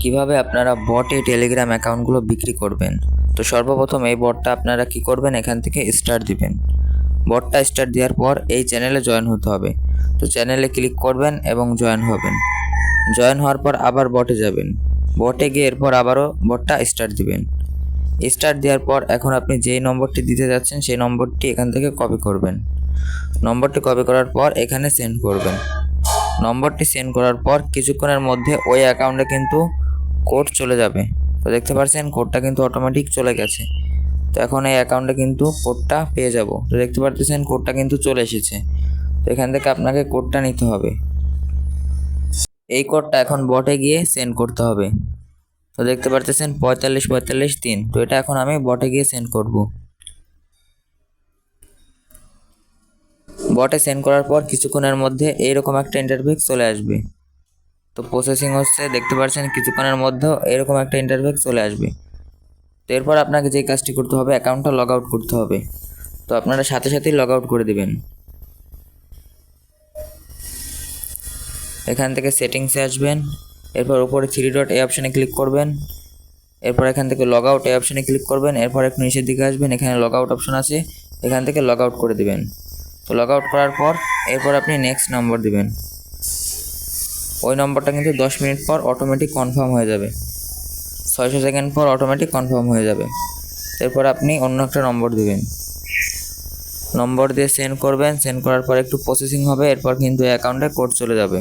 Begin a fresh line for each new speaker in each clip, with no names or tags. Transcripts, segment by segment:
কীভাবে আপনারা বটে টেলিগ্রাম অ্যাকাউন্টগুলো বিক্রি করবেন? তো সর্বপ্রথম এই বটটা আপনারা কি করবেন? এখান থেকে স্টার্ট দিবেন। বটটা স্টার্ট দেওয়ার পর এই চ্যানেলে জয়েন হতে হবে। তো চ্যানেলে ক্লিক করবেন এবং জয়েন হবেন। জয়েন হওয়ার পর আবার বটে যাবেন। বটে গিয়ে এরপর আবারও বটটা স্টার্ট দিবেন। স্টার্ট দেওয়ার পর এখন আপনি যেই নম্বরটি দিতে যাচ্ছেন, সেই নম্বরটি এখান থেকে কপি করবেন। নম্বরটি কপি করার পর এখানে সেন্ড করবেন। নম্বরটি সেন্ড করার পর কিছুক্ষণের মধ্যে ওই অ্যাকাউন্টে কিন্তু কোড চলে যাবে। তো দেখতে পাচ্ছেন কোডটা কিন্তু অটোমেটিক চলে গেছে। তো এখন এই অ্যাকাউন্টে কিন্তু কোডটা পেয়ে যাব। তো দেখতে পাচ্ছেন কোডটা কিন্তু চলে এসেছে। তো এখান থেকে আপনাকে কোডটা নিতে হবে। এই কোডটা এখন বটে গিয়ে সেন্ড করতে হবে। তো দেখতে পারতেছেন, পঁয়তাল্লিশ পঁয়তাল্লিশ, তিন। তো এটা এখন আমি বটে গিয়ে সেন্ড করব। বটে সেন্ড করার পর কিছুক্ষণের মধ্যে এইরকম একটা ইন্টারভিউ চলে আসবে। তো প্রসেসিং হচ্ছে, দেখতে পাচ্ছেন কিছুক্ষণের মধ্যেও এরকম একটা ইন্টারভিউ চলে আসবে। তো এরপর আপনাকে যে কাজটি করতে হবে অ্যাকাউন্টটা লগ আউট করতে হবে। তো আপনারা সাথে সাথেই লগ আউট করে দেবেন। এখান থেকে সেটিংসে আসবেন, এরপর উপরে থ্রি ডট এ অপশানে ক্লিক করবেন। এরপর এখান থেকে লগ আউট এ অপশানে ক্লিক করবেন, এরপর একটু নিচের দিকে আসবেন, এখানে লগ আউট অপশান আছে, এখান থেকে লগ আউট করে দেবেন। তো লগ আউট করার পর, এরপর আপনি নেক্সট নম্বর দিবেন। ওই নম্বরটা কিন্তু দশ মিনিট পর অটোমেটিক কনফার্ম হয়ে যাবে। ছয়শো সেকেন্ড পর অটোমেটিক কনফার্ম হয়ে যাবে। এরপর আপনি অন্য একটা নম্বর দিবেন। নম্বর দিয়ে সেন্ড করবেন সেন্ড করার পর একটু প্রসেসিং হবে, এরপর কিন্তু অ্যাকাউন্টে কোড চলে যাবে।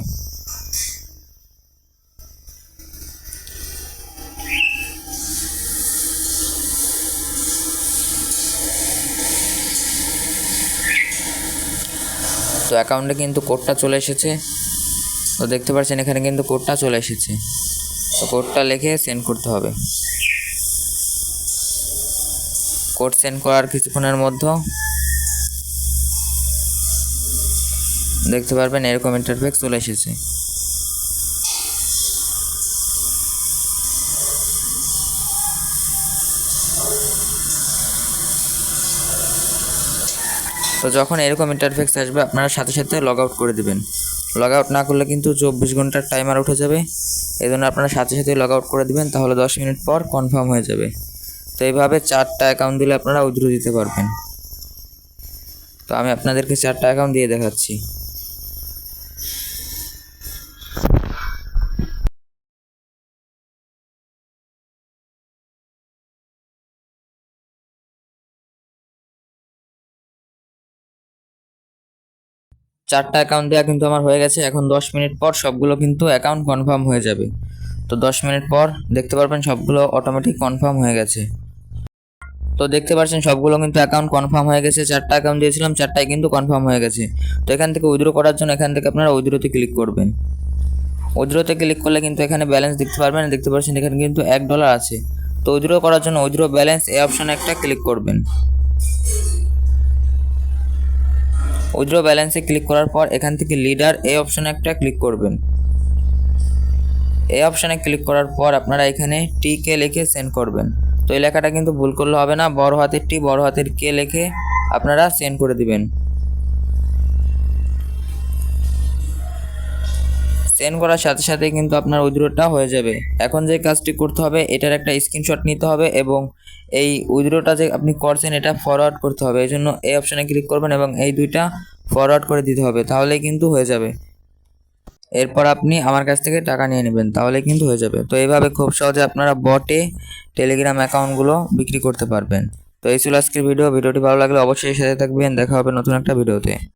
তো অ্যাকাউন্টে কিন্তু কোডটা চলে এসেছে। তো দেখতে পাচ্ছেন, এখানে কিন্তু কোডটা চলে এসেছে। তো কোডটা লিখে সেন্ড করতে হবে। কোড সেন্ড করার কিছুক্ষণের মধ্যে দেখতে পারবেন, এরকম ইন্টারফেক্স চলে এসেছে। তো যখন এরকম ইন্টারফেক্স আসবে, আপনারা সাথে সাথে লগ আউট করে দেবেন। লগ আউট না করলে কিন্তু চব্বিশ ঘণ্টার টাইমার উঠে যাবে। এই জন্য আপনারা সাথে সাথে লগ আউট করে দেবেন, তাহলে দশ মিনিট পর কনফার্ম হয়ে যাবে। তো এইভাবে চারটা অ্যাকাউন্ট দিলে আপনারা উইথড্র দিতে পারবেন। তো আমি আপনাদেরকে চারটা অ্যাকাউন্ট দিয়ে দেখাচ্ছি। চারটা অ্যাকাউন্ট দেওয়া কিন্তু আমার হয়ে গেছে। এখন দশ মিনিট পর সবগুলো কিন্তু অ্যাকাউন্ট কনফার্ম হয়ে যাবে। তো দশ মিনিট পর দেখতে পারবেন সবগুলো অটোমেটিক কনফার্ম হয়ে গেছে। তো দেখতে পাচ্ছেন সবগুলো কিন্তু অ্যাকাউন্ট কনফার্ম হয়ে গেছে। চারটা অ্যাকাউন্ট দিয়েছিলাম চারটাই কিন্তু কনফার্ম হয়ে গেছে। তো এখান থেকে উইথড্র করার জন্য এখান থেকে আপনারা উইথড্রোতে ক্লিক করবেন। উইথড্রোতে ক্লিক করলে কিন্তু এখানে ব্যালেন্স দেখতে পারবেন। দেখতে পাচ্ছেন এখানে কিন্তু এক ডলার আছে। তো উইথড্র করার জন্য উইথড্র ব্যালেন্স এই অপশানে একটা ক্লিক করবেন। উইথড্র ব্যালেন্সে ক্লিক করার পর এখান থেকে লিডার এই অপশানে একটা ক্লিক করবেন। এই অপশানে ক্লিক করার পর আপনারা এখানে টি কে লিখে সেন্ড করবেন। তো এই লেখাটা কিন্তু ভুল করলে হবে না, বড় হাতের টি বড় হাতের কে লিখে আপনারা সেন্ড করে দিবেন। সেন্ড করার সাথে সাথে কিন্তু আপনার উইথড্রটা হয়ে যাবে। এখন যে কাজটি করতে হবে, এটার একটা স্ক্রিনশট নিতে হবে এবং এই উইথড্রটা যে আপনি করছেন, এটা ফরওয়ার্ড করতে হবে। এই জন্য এই অপশানে ক্লিক করবেন এবং এই দুইটা ফরওয়ার্ড করে দিতে হবে, তাহলেই কিন্তু হয়ে যাবে। এরপর আপনি আমার কাছ থেকে টাকা নিয়ে নেবেন তাহলে কিন্তু হয়ে যাবে। তো এইভাবে খুব সহজে আপনারা বটে টেলিগ্রাম অ্যাকাউন্টগুলো বিক্রি করতে পারবেন। তো এই ছিল আজকের ভিডিও ভিডিওটি ভালো লাগলে অবশ্যই সাথে থাকবেন। দেখা হবে নতুন একটা ভিডিওতে